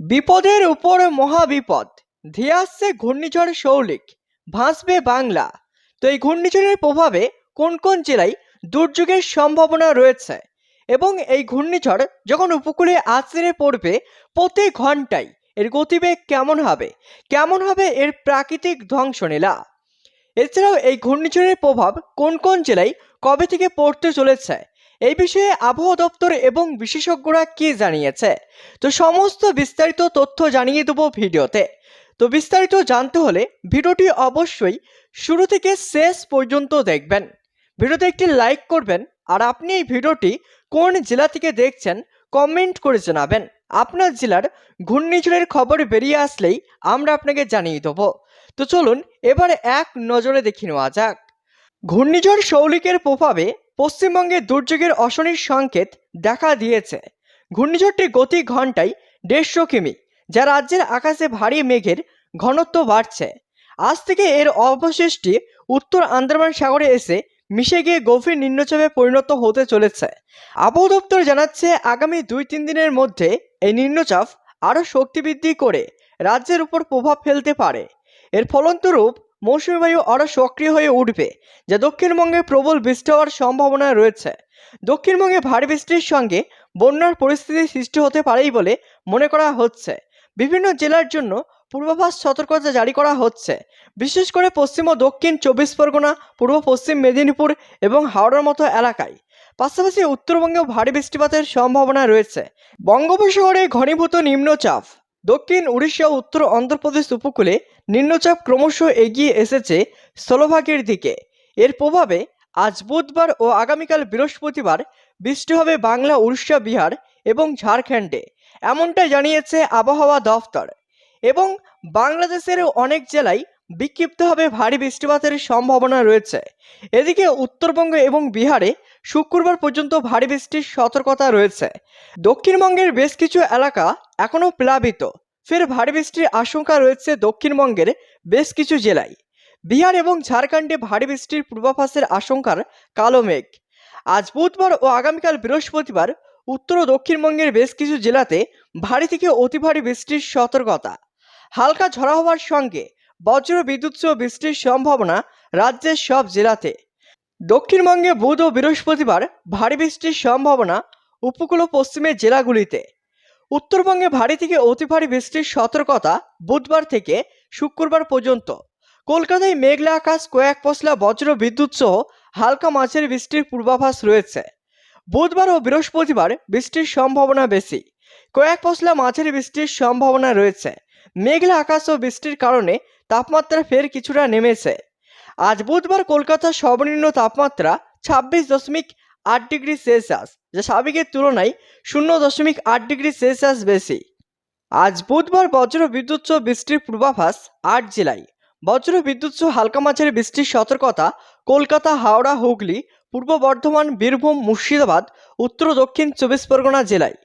বিপদের উপর মহাবিপদ। ধেয়ে আসছে ঘূর্ণিঝড় সৌলিক ভাসবে বাংলা। তো এই ঘূর্ণিঝড়ের প্রভাবে কোন কোন জেলায় দুর্যোগের সম্ভাবনা রয়েছে? এবং এই ঘূর্ণিঝড় যখন উপকূলে আছড়ে পড়বে প্রতি ঘন্টায়, এর গতিবেগ কেমন হবে? কেমন হবে এর প্রাকৃতিক ধ্বংসলীলা? এছাড়াও এই ঘূর্ণিঝড়ের প্রভাব কোন কোন জেলায় কবে থেকে পড়তে চলেছে? এই বিষয়ে আবহাওয়া দপ্তর এবং বিশেষজ্ঞরা কি জানিয়েছে? তো সমস্ত বিস্তারিত তথ্য জানিয়ে দেবো ভিডিওতে। তো বিস্তারিত জানতে হলে ভিডিওটি অবশ্যই শুরু থেকে শেষ পর্যন্ত দেখবেন। ভিডিওতে একটি লাইক করবেন আর আপনি এই ভিডিওটি কোন জেলা থেকে দেখছেন কমেন্ট করে জানাবেন। আপনার জেলার ঘূর্ণিঝড়ের খবর বেরিয়ে আসলেই আমরা আপনাকে জানিয়ে দেবো। তো চলুন এবার এক নজরে দেখে নেওয়া যাক। ঘূর্ণিঝড় সৌলিকের প্রভাবে পশ্চিমবঙ্গে দুর্যোগের অশনির সংকেত দেখা দিয়েছে। ঘূর্ণিঝড়টির গতি ঘন্টায় দেড়শো কিমি, যা রাজ্যের আকাশে ভারী মেঘের ঘনত্ব বাড়ছে। আজ থেকে এর অবশেষটি উত্তর আন্দামান সাগরে এসে মিশে গিয়ে গভীর নিম্নচাপে পরিণত হতে চলেছে। আবহাওয়া দপ্তর জানাচ্ছে, আগামী দুই তিন দিনের মধ্যে এই নিম্নচাপ আরও শক্তি বৃদ্ধি করে রাজ্যের উপর প্রভাব ফেলতে পারে। এর ফলন্তরূপ মৌসুমী বায়ু আরও সক্রিয় হয়ে উঠবে, যা দক্ষিণবঙ্গে প্রবল বৃষ্টি হওয়ার সম্ভাবনা রয়েছে। দক্ষিণবঙ্গে ভারী বৃষ্টির সঙ্গে বন্যার পরিস্থিতি সৃষ্টি হতে পারেই বলে মনে করা হচ্ছে। বিভিন্ন জেলার জন্য পূর্বাভাস সতর্কতা জারি করা হচ্ছে। বিশেষ করে পশ্চিম ও দক্ষিণ চব্বিশ পরগনা, পূর্ব পশ্চিম মেদিনীপুর এবং হাওড়ার মতো এলাকায়। পাশাপাশি উত্তরবঙ্গেও ভারী বৃষ্টিপাতের সম্ভাবনা রয়েছে। বঙ্গোপসাগরে ঘনীভূত নিম্নচাপ। দক্ষিণ উড়িষ্যা উত্তর অন্ধ্রপ্রদেশ উপকূলে নিম্নচাপ ক্রমশ এগিয়ে এসেছে স্থলভাগের দিকে। এর প্রভাবে আজ বুধবার ও আগামীকাল বৃহস্পতিবার বৃষ্টি হবে বাংলা, উড়িষ্যা, বিহার এবং ঝাড়খণ্ডে এমনটা জানিয়েছে আবহাওয়া দফতর। এবং বাংলাদেশের অনেক জেলায় বিক্ষিপ্তভাবে ভারী বৃষ্টিপাতের সম্ভাবনা রয়েছে। এদিকে উত্তরবঙ্গ এবং বিহারে শুক্রবার পর্যন্ত ভারী বৃষ্টির সতর্কতা রয়েছে। দক্ষিণবঙ্গের বেশ কিছু এলাকা এখনও প্লাবিত। ফের ভারী বৃষ্টির আশঙ্কা রয়েছে দক্ষিণবঙ্গের বেশ কিছু জেলায়। বিহার এবং ঝাড়খণ্ডে ভারী বৃষ্টির পূর্বাভাসের আশঙ্কার কালো মেঘ। আজ বুধবার ও আগামীকাল বৃহস্পতিবার উত্তর ও দক্ষিণবঙ্গের বেশ কিছু জেলাতে ভারী থেকে অতি ভারী বৃষ্টির সতর্কতা। হালকা ঝড়া হওয়ার সঙ্গে বজ্র বিদ্যুৎ সহ বৃষ্টির সম্ভাবনা রাজ্যের সব জেলাতে। দক্ষিণবঙ্গে বুধ ও বৃহস্পতিবার ভারী বৃষ্টির সম্ভাবনা উপকূল পশ্চিমের জেলাগুলিতে। উত্তরবঙ্গে ভারী থেকে অতি ভারী বৃষ্টির সতর্কতা বুধবার থেকে শুক্রবার পর্যন্ত। কলকাতায় মেঘলা আকাশ, কয়েক পশলা বজ্র বিদ্যুৎ সহ হালকা মাঝের বৃষ্টির পূর্বাভাস রয়েছে। বুধবার ও বৃহস্পতিবার বৃষ্টির সম্ভাবনা বেশি। কয়েক পশলা মাঝের বৃষ্টির সম্ভাবনা রয়েছে। মেঘলা আকাশ ও বৃষ্টির কারণে তাপমাত্রা ফের কিছুটা নেমেছে। আজ বুধবার কলকাতার সর্বনিম্ন তাপমাত্রা ছাব্বিশ দশমিক আট ডিগ্রি সেলসিয়াস, যা স্বাভাবিকের তুলনায় শূন্য দশমিক আট ডিগ্রি সেলসিয়াস বেশি। আজ বুধবার বজ্র বিদ্যুৎ বৃষ্টির পূর্বাভাস আট জেলায় বজ্র বিদ্যুৎ হালকা মাঝের বৃষ্টির সতর্কতা কলকাতা, হাওড়া, হুগলি, পূর্ব বর্ধমান, বীরভূম, মুর্শিদাবাদ, উত্তর দক্ষিণ চব্বিশ পরগনা জেলায়।